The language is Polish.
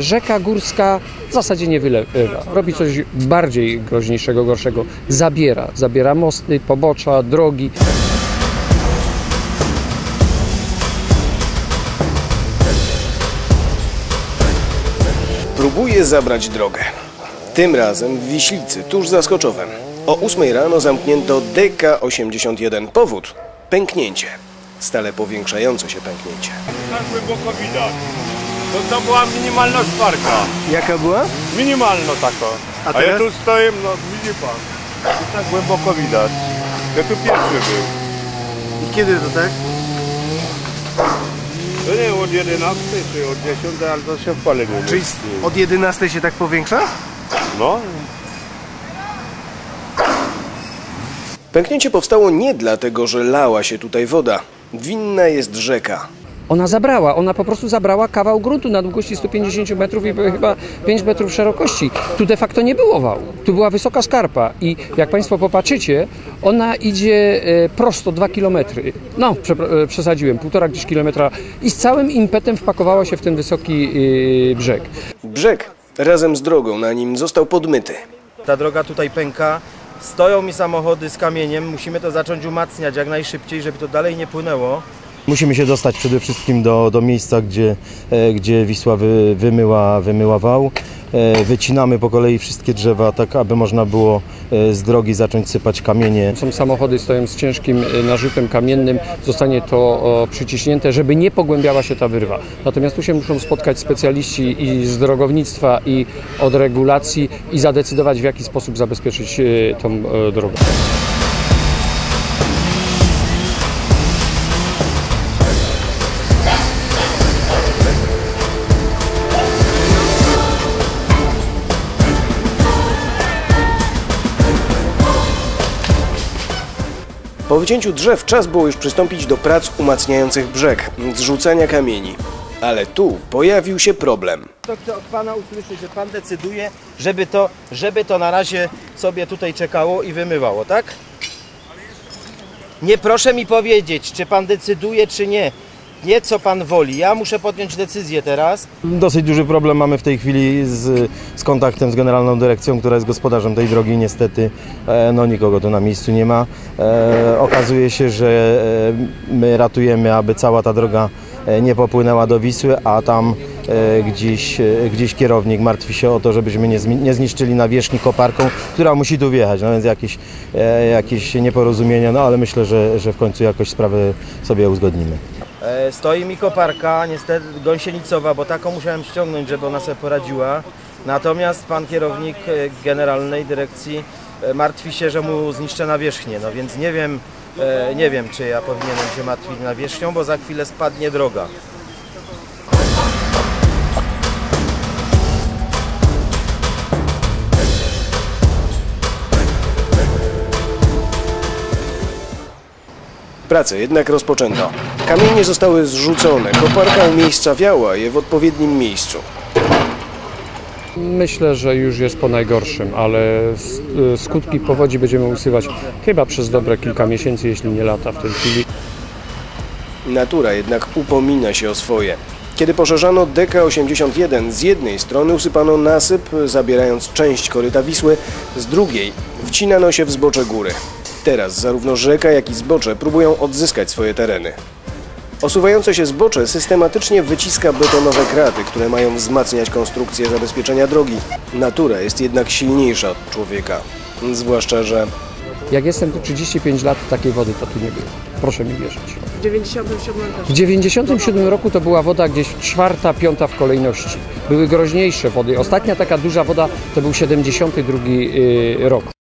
Rzeka górska w zasadzie nie wylewa, robi coś bardziej groźniejszego, gorszego. Zabiera, zabiera mosty, pobocza, drogi. Próbuje zabrać drogę. Tym razem w Wiślicy, tuż za Skoczowem. O 8 rano zamknięto DK-81. Powód? Pęknięcie. Stale powiększające się pęknięcie. tak głęboko widać. To, to była minimalna szparka. Jaka była? Minimalno taka. A A, ja teraz? tu stoję, no widzi pan. I tak głęboko widać. Ja tu pierwszy był. I kiedy to tak? To nie od 11 czy od 10, ale to się w pale było. Czyli od 11 się tak powiększa? No, Pęknięcie powstało nie dlatego, że lała się tutaj woda. Winna jest rzeka. Ona zabrała, ona po prostu zabrała kawał gruntu na długości 150 metrów i chyba 5 metrów szerokości. Tu de facto nie było wału. Tu była wysoka skarpa i jak Państwo popatrzycie, ona idzie e, prosto 2 kilometry. No, e, przesadziłem, półtora gdzieś kilometra i z całym impetem wpakowała się w ten wysoki e, brzeg. Brzeg razem z drogą na nim został podmyty. Ta droga tutaj pęka. Stoją mi samochody z kamieniem. Musimy to zacząć umacniać jak najszybciej, żeby to dalej nie płynęło. Musimy się dostać przede wszystkim do, do miejsca, gdzie, e, gdzie Wisła wy, wymyła, wymyła wał. E, Wycinamy po kolei wszystkie drzewa, tak aby można było e, z drogi zacząć sypać kamienie. Są samochody, stoją z ciężkim narzutem kamiennym, zostanie to przyciśnięte, żeby nie pogłębiała się ta wyrwa. Natomiast tu się muszą spotkać specjaliści i z drogownictwa, i od regulacji i zadecydować, w jaki sposób zabezpieczyć tą drogę. Po wycięciu drzew czas było już przystąpić do prac umacniających brzeg, zrzucania kamieni. Ale tu pojawił się problem. To chcę od Pana usłyszeć, że Pan decyduje, żeby to, żeby to na razie sobie tutaj czekało i wymywało, tak? Nie proszę mi powiedzieć, czy Pan decyduje, czy nie. Nie co Pan woli. Ja muszę podjąć decyzję teraz. Dosyć duży problem mamy w tej chwili z, z kontaktem z Generalną Dyrekcją, która jest gospodarzem tej drogi. Niestety e, no, nikogo tu na miejscu nie ma. E, okazuje się, że e, my ratujemy, aby cała ta droga e, nie popłynęła do Wisły, a tam e, gdzieś, e, gdzieś kierownik martwi się o to, żebyśmy nie, nie zniszczyli nawierzchni koparką, która musi tu wjechać. No więc jakieś, jakieś nieporozumienia, no ale myślę, że, że w końcu jakoś sprawę sobie uzgodnimy. E, Stoi mi koparka, niestety gąsienicowa, bo taką musiałem ściągnąć, żeby ona sobie poradziła. Natomiast pan kierownik e, generalnej dyrekcji e, martwi się, że mu zniszczę nawierzchnię. No więc nie wiem, nie wiem, czy ja powinienem się martwić nawierzchnią, bo za chwilę spadnie droga. Pracę jednak rozpoczęto. Kamienie zostały zrzucone, koparka umiejscawiała je w odpowiednim miejscu. Myślę, że już jest po najgorszym, ale e, skutki powodzi będziemy usuwać chyba przez dobre kilka miesięcy, jeśli nie lata w tej chwili. Natura jednak upomina się o swoje. Kiedy poszerzano DK-81, z jednej strony usypano nasyp, zabierając część koryta Wisły, z drugiej wcinano się w zbocze góry. Teraz zarówno rzeka, jak i zbocze próbują odzyskać swoje tereny. Osuwające się zbocze systematycznie wyciska betonowe kraty, które mają wzmacniać konstrukcję zabezpieczenia drogi. Natura jest jednak silniejsza od człowieka. Zwłaszcza, że Jak jestem tu 35 lat, takiej wody to tu nie było. Proszę mi wierzyć. W 97 też. W 97 roku to była woda gdzieś czwarta, piąta w kolejności. Były groźniejsze wody. Ostatnia taka duża woda to był 72 y, rok.